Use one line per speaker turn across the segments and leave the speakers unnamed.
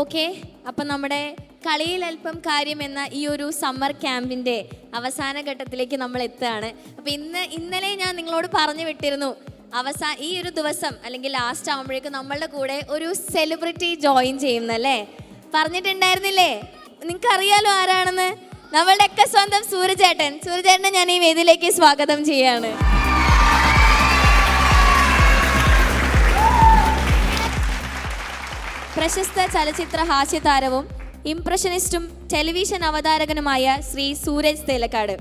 Okay അപ്പം നമ്മുടെ കളിയിൽ അല്പം കാര്യം എന്ന ഈ ഒരു സമ്മർ ക്യാമ്പിന്റെ അവസാന ഘട്ടത്തിലേക്ക് നമ്മൾ എത്തുകയാണ്. അപ്പം ഇന്ന് ഇന്നലെ ഞാൻ നിങ്ങളോട് പറഞ്ഞു വിട്ടിരുന്നു അവസാന ഈ ഒരു ദിവസം അല്ലെങ്കിൽ ലാസ്റ്റ് ആകുമ്പോഴേക്കും നമ്മളുടെ കൂടെ ഒരു സെലിബ്രിറ്റി ജോയിൻ ചെയ്യുന്നല്ലേ പറഞ്ഞിട്ടുണ്ടായിരുന്നില്ലേ? നിങ്ങൾക്ക് അറിയാലോ ആരാണെന്ന്? നമ്മളുടെയൊക്കെ സ്വന്തം സൂര്യചേട്ടൻ സൂര്യചേട്ടനെ ഞാൻ ഈ വേദിയിലേക്ക് സ്വാഗതം ചെയ്യാണ്. പ്രശസ്ത ചലച്ചിത്ര ഹാസ്യതാരവും ഇംപ്രഷനിസ്റ്റും ടെലിവിഷൻ അവതാരകനുമായ ശ്രീ സൂരജ് തേലക്കാട്.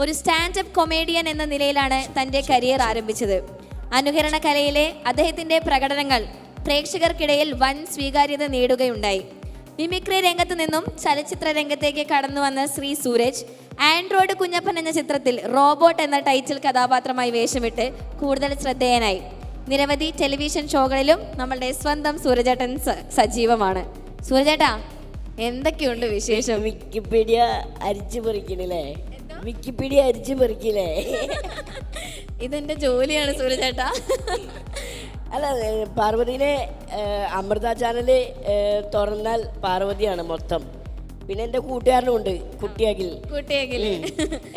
ഒരു സ്റ്റാൻഡപ്പ് കൊമേഡിയൻ എന്ന നിലയിലാണ് തന്റെ കരിയർ ആരംഭിച്ചത്. അനുകരണ കലയിലെ അദ്ദേഹത്തിന്റെ പ്രകടനങ്ങൾ പ്രേക്ഷകർക്കിടയിൽ വൻ സ്വീകാര്യത നേടുകയുണ്ടായി. മിമിക്രി രംഗത്ത് നിന്നും ചലച്ചിത്ര രംഗത്തേക്ക് കടന്നു വന്ന ശ്രീ സൂരജ് ആൻഡ്രോയിഡ് കുഞ്ഞപ്പൻ എന്ന ചിത്രത്തിൽ റോബോട്ട് എന്ന ടൈറ്റിൽ കഥാപാത്രമായി വേഷമിട്ട് കൂടുതൽ ശ്രദ്ധേയനായി. നിരവധി ടെലിവിഷൻ ഷോകളിലും നമ്മളുടെ സ്വന്തം സൂരജേട്ടൻ സജീവമാണ്. സൂരജേട്ടാ എന്തൊക്കെയുണ്ട് വിശേഷം?
വിക്കിപീഡിയ അരിച്ചു പറിക്കണില്ലേ വിക്കിപീഡിയ അരിച്ചു പറിക്കില്ലേ
ഇതെന്റെ ജോലിയാണ് സൂരജേട്ടാ.
അല്ല പാർവതിയിലെ പാർവതിനെ അമൃത ചാനൽ തുറന്നാൽ പാർവതിയാണ് മൊത്തം. പിന്നെ എന്റെ കൂട്ടുകാരനും ഉണ്ട് കുട്ടിയാക്കിൽ
കുട്ടിയെങ്കിൽ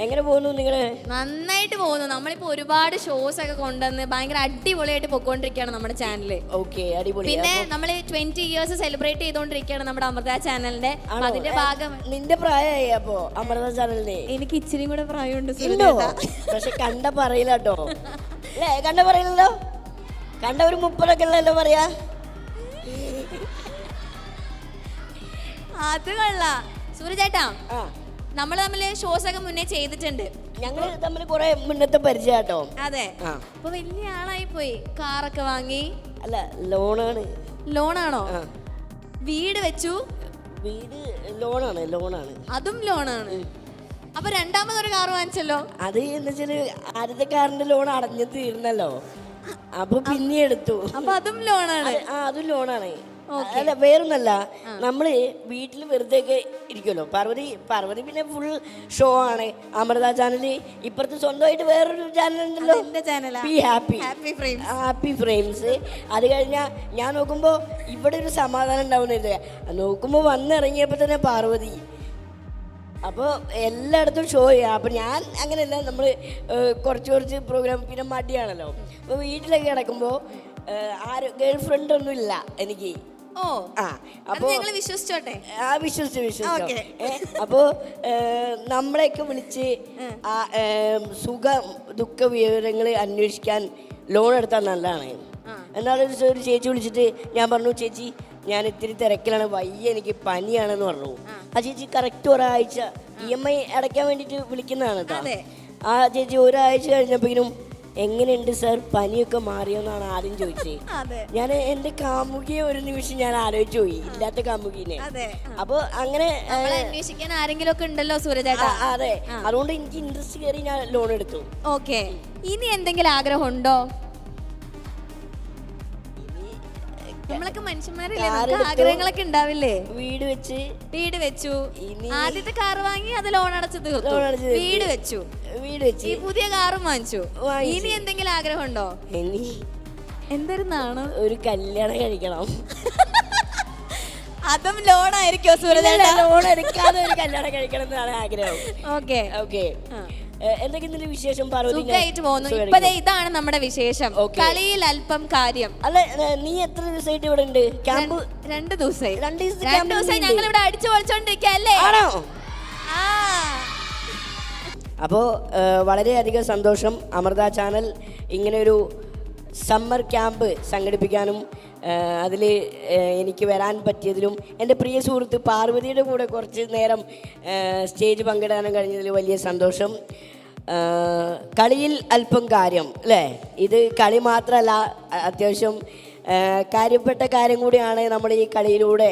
എങ്ങനെ പോകുന്നു നിങ്ങൾ?
നന്നായിട്ട് പോകുന്നു. നമ്മളിപ്പോ ഒരുപാട് ഷോസ് ഒക്കെ കൊണ്ടുവന്ന് ഭയങ്കര അടിപൊളിയായിട്ട് പൊക്കോണ്ടിരിക്കുകയാണ് നമ്മുടെ ചാനൽ
ഓക്കെ അടിപൊളി.
പിന്നെ നമ്മൾ ട്വന്റി ഇയേഴ്സ് സെലിബ്രേറ്റ് ചെയ്തോണ്ടിരിക്കുകയാണ് നമ്മുടെ അമൃത ചാനലിന്റെ അതിന്റെ ഭാഗം
നിന്റെ പ്രായമായി അപ്പോ അമൃത ചാനലിന്
എനിക്ക് ഇച്ചിരി കൂടെ പ്രായമുണ്ട്
പക്ഷെ കണ്ട പറയില്ല കേട്ടോ അല്ലേ? കണ്ട പറയില്ലല്ലോ? കണ്ട ഒരു മുപ്പതൊക്കെ ഉള്ളല്ലോ പറയാ?
അത് കൊള്ളാ. സൂരജേട്ടാ നമ്മൾ തമ്മിൽ ഷോസ് ഒക്കെ മുന്നേ ചെയ്തിട്ടുണ്ട്.
ഞങ്ങൾ തമ്മിൽ കുറെ മുന്നത്തെ പരിചയട്ടോ
അതെ. അപ്പൊ വലിയ ആളായി പോയി. കാറൊക്കെ വാങ്ങി.
അല്ല ലോണാണ്.
ലോണാണോ? വീട് വെച്ചു.
വീട് ലോണാണ് ലോണാണ്.
അതും ലോണാണ്. അപ്പൊ രണ്ടാമതൊരു കാർ വാങ്ങിച്ചല്ലോ?
അത് എന്ന് വെച്ചാൽ ആദ്യത്തെ കാറിന്റെ ലോൺ അടഞ്ഞു തീർന്നല്ലോ. അപ്പൊ പിന്നെ എടുത്തു.
അപ്പൊ അതും ലോണാണ്.
ആ അതും ലോണാണ്. അല്ല വേറൊന്നല്ല. നമ്മൾ വീട്ടിൽ വെറുതെ ഒക്കെ ഇരിക്കുമല്ലോ പാർവതി പാർവതി പിന്നെ ഫുൾ ഷോ ആണ്. അമൃത ചാനൽ ഇപ്പുറത്ത് സ്വന്തമായിട്ട് വേറൊരു ചാനൽ ഉണ്ടല്ലോ be happy
happy frame
happy frames അത് കഴിഞ്ഞാൽ ഞാൻ നോക്കുമ്പോൾ ഇവിടെ ഒരു സമാധാനം ഉണ്ടാവുന്നില്ല നോക്കുമ്പോൾ വന്നിറങ്ങിയപ്പോൾ തന്നെ പാർവതി അപ്പോൾ എല്ലായിടത്തും ഷോ ചെയ്യാം. അപ്പം ഞാൻ അങ്ങനെയല്ല നമ്മൾ കുറച്ച് കുറച്ച് പ്രോഗ്രാം പിന്നെ മടിയാണല്ലോ. അപ്പോൾ വീട്ടിലൊക്കെ കിടക്കുമ്പോൾ ആരും ഗേൾ ഫ്രണ്ട് ഒന്നും ഇല്ല എനിക്ക്.
ഓ
ആ
അത്
അപ്പോൾ
ഞങ്ങൾ വിശ്വസിച്ചോട്ടെ?
ആ വിശ്വസിച്ചു വിശ്വസിച്ചു.
Okay.
അപ്പോൾ നമ്മളെയൊക്കെ വിളിച്ച് സുഖ ദുഃഖ വിവരങ്ങൾ അന്വേഷിക്കാൻ ലോൺ എടുത്താൽ നല്ലതാണ്. എന്നാലും ഒരു ചേച്ചി വിളിച്ചിട്ട് ഞാൻ പറഞ്ഞു ചേച്ചി ഞാൻ ഇത്തിരി തിരക്കിലാണ് വയ്യ എനിക്ക് പനിയാണെന്ന് പറഞ്ഞു. ആ. ചേച്ചി കറക്റ്റ് ഒരാഴ്ച ഇ എം ഐ അടയ്ക്കാൻ വേണ്ടിയിട്ട് വിളിക്കുന്നതാണ് കേട്ടോ. ആ ചേച്ചി ഒരാഴ്ച കഴിഞ്ഞപ്പോഴേക്കും എങ്ങനെയുണ്ട് സാർ? പനിയൊക്കെ മാറിയോന്നാണ് ആദ്യം ചോദിച്ചത് ഞാൻ എന്റെ കാമുകിയെ ഒരു നിമിഷം ഞാൻ ആലോചിച്ചു പോയി. ഇല്ലാത്ത കാമുകിനെ. അപ്പൊ അങ്ങനെ
അന്വേഷിക്കാൻ ആരെങ്കിലും ഒക്കെ ഉണ്ടല്ലോ സൂരജേട്ടാ?
അതെ. അതുകൊണ്ട് എനിക്ക് ഇൻട്രസ്റ്റ് കയറി ഞാൻ ലോൺ എടുത്തു.
ഓക്കെ. ഇനി എന്തെങ്കിലും ആഗ്രഹം ഉണ്ടോ? നമ്മളൊക്കെ മനുഷ്യന്മാരല്ലേ? നമുക്ക് ആഗ്രഹങ്ങളൊക്കെ ഉണ്ടാവില്ലേ?
വീട് വെച്ച്.
വീട് വെച്ചു. ആദ്യത്തെ കാർ വാങ്ങി അത് ലോൺ അടച്ചു തീർത്തു. വീട് വെച്ചു.
വീട്
ഈ പുതിയ കാറും വാങ്ങിച്ചു. ഇനി എന്തെങ്കിലും ആഗ്രഹം ഉണ്ടോ എന്തായിരുന്നാണ്
ഒരു കല്യാണം കഴിക്കണം.
അതും ലോൺ ആയിരിക്കോ
ലോൺ എടുക്കാതെ ഒരു കല്യാണം കഴിക്കണം എന്നാണ് ആഗ്രഹം.
ഓക്കെ.
ഓക്കെ. ഇതിന്റെ വിശേഷം
സുഖമായിട്ട് പോകുന്നു ഇപ്പതേ ഇതാണ് നമ്മുടെ വിശേഷം. കളിയിൽ അല്പം കാര്യം.
അല്ല നീ എത്ര ദിവസമായിട്ട് ഇവിടെ ഉണ്ട്? ക്യാമ്പ്
രണ്ട് ദിവസമായി
രണ്ട് ദിവസം
ഞങ്ങൾ ഇവിടെ അടിച്ചു പൊളിച്ചോണ്ടിരിക്കല്ലേ
ആണോ? അപ്പോൾ വളരെയധികം സന്തോഷം അമൃത ചാനൽ ഇങ്ങനെയൊരു സമ്മർ ക്യാമ്പ് സംഘടിപ്പിക്കാനും അതിൽ എനിക്ക് വരാൻ പറ്റിയതിലും എന്റെ പ്രിയ സുഹൃത്ത് പാർവതിയുടെ കൂടെ കുറച്ച് നേരം സ്റ്റേജ് പങ്കിടാനും കഴിഞ്ഞതിൽ വലിയ സന്തോഷം. കളിയിൽ അല്പം കാര്യം അല്ലേ? ഇത് കളി മാത്രമല്ല അത്യാവശ്യം കാര്യപ്പെട്ട കാര്യം കൂടിയാണ് നമ്മൾ ഈ കളിയിലൂടെ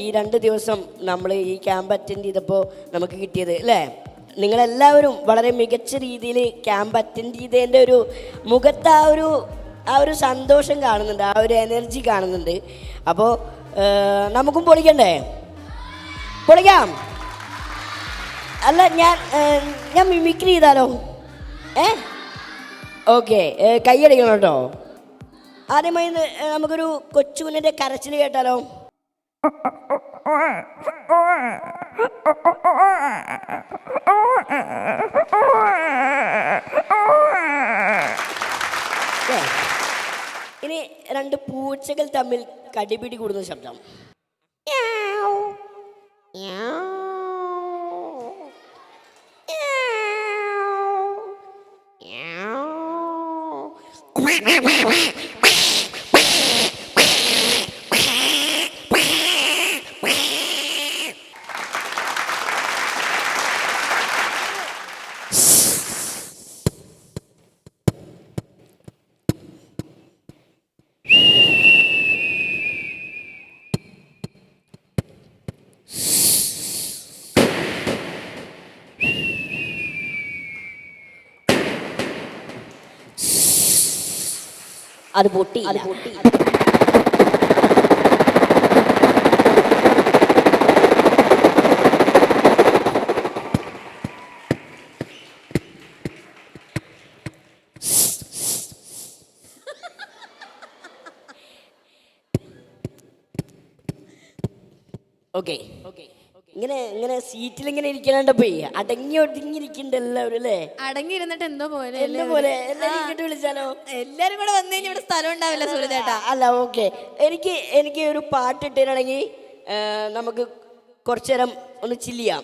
ഈ രണ്ട് ദിവസം നമ്മൾ ഈ ക്യാമ്പ് അറ്റൻഡ് ചെയ്തപ്പോൾ നമുക്ക് കിട്ടിയത് അല്ലേ? നിങ്ങളെല്ലാവരും വളരെ മികച്ച രീതിയിൽ ക്യാമ്പ് അറ്റൻഡ് ചെയ്തതിന്റെ ഒരു മുഖത്ത് ആ ഒരു ആ ഒരു സന്തോഷം കാണുന്നുണ്ട് ആ ഒരു എനർജി കാണുന്നുണ്ട്. അപ്പോൾ നമുക്കും പൊളിക്കണ്ടേ? പൊളിക്കാം. അല്ല ഞാൻ ഞാൻ മിമിക്രി ചെയ്താലോ? ഏ? ഓക്കെ കൈയടിക്കണം കേട്ടോ. ആദ്യമായി നമുക്കൊരു കൊച്ചുകുഞ്ഞിന്റെ കരച്ചിൽ കേട്ടാലോ? ഓക്കേ. ഇനി രണ്ട് പൂച്ചകൾ തമ്മിൽ കടിപിടി കൂടുന്ന ശബ്ദം. അത് പൊട്ടി. അത് പൊട്ടി. ഓക്കെ ഇങ്ങനെ ഇങ്ങനെ സീറ്റിൽ ഇങ്ങനെ ഇരിക്കണണ്ടപ്പോ അടങ്ങി ഒതുങ്ങിയിരിക്കുന്നുണ്ട് എല്ലാവരും അല്ലേ?
അടങ്ങിയിരുന്നിട്ട് എന്തോ പോലെ
എന്നെ പോലെ എല്ലാവരും വിളിച്ചാലോ?
എല്ലാരും കൂടെ വന്നു കഴിഞ്ഞാൽ ഇവിടെ സ്ഥലം ഉണ്ടാവില്ല സുരചേട്ടാ
അല്ല ഓക്കെ. എനിക്ക് എനിക്ക് ഒരു പാട്ട് ഇട്ടിട്ടാണെങ്കിൽ നമുക്ക് കുറച്ചു നേരം ഒന്ന് ചില്ല് ചെയ്യാം.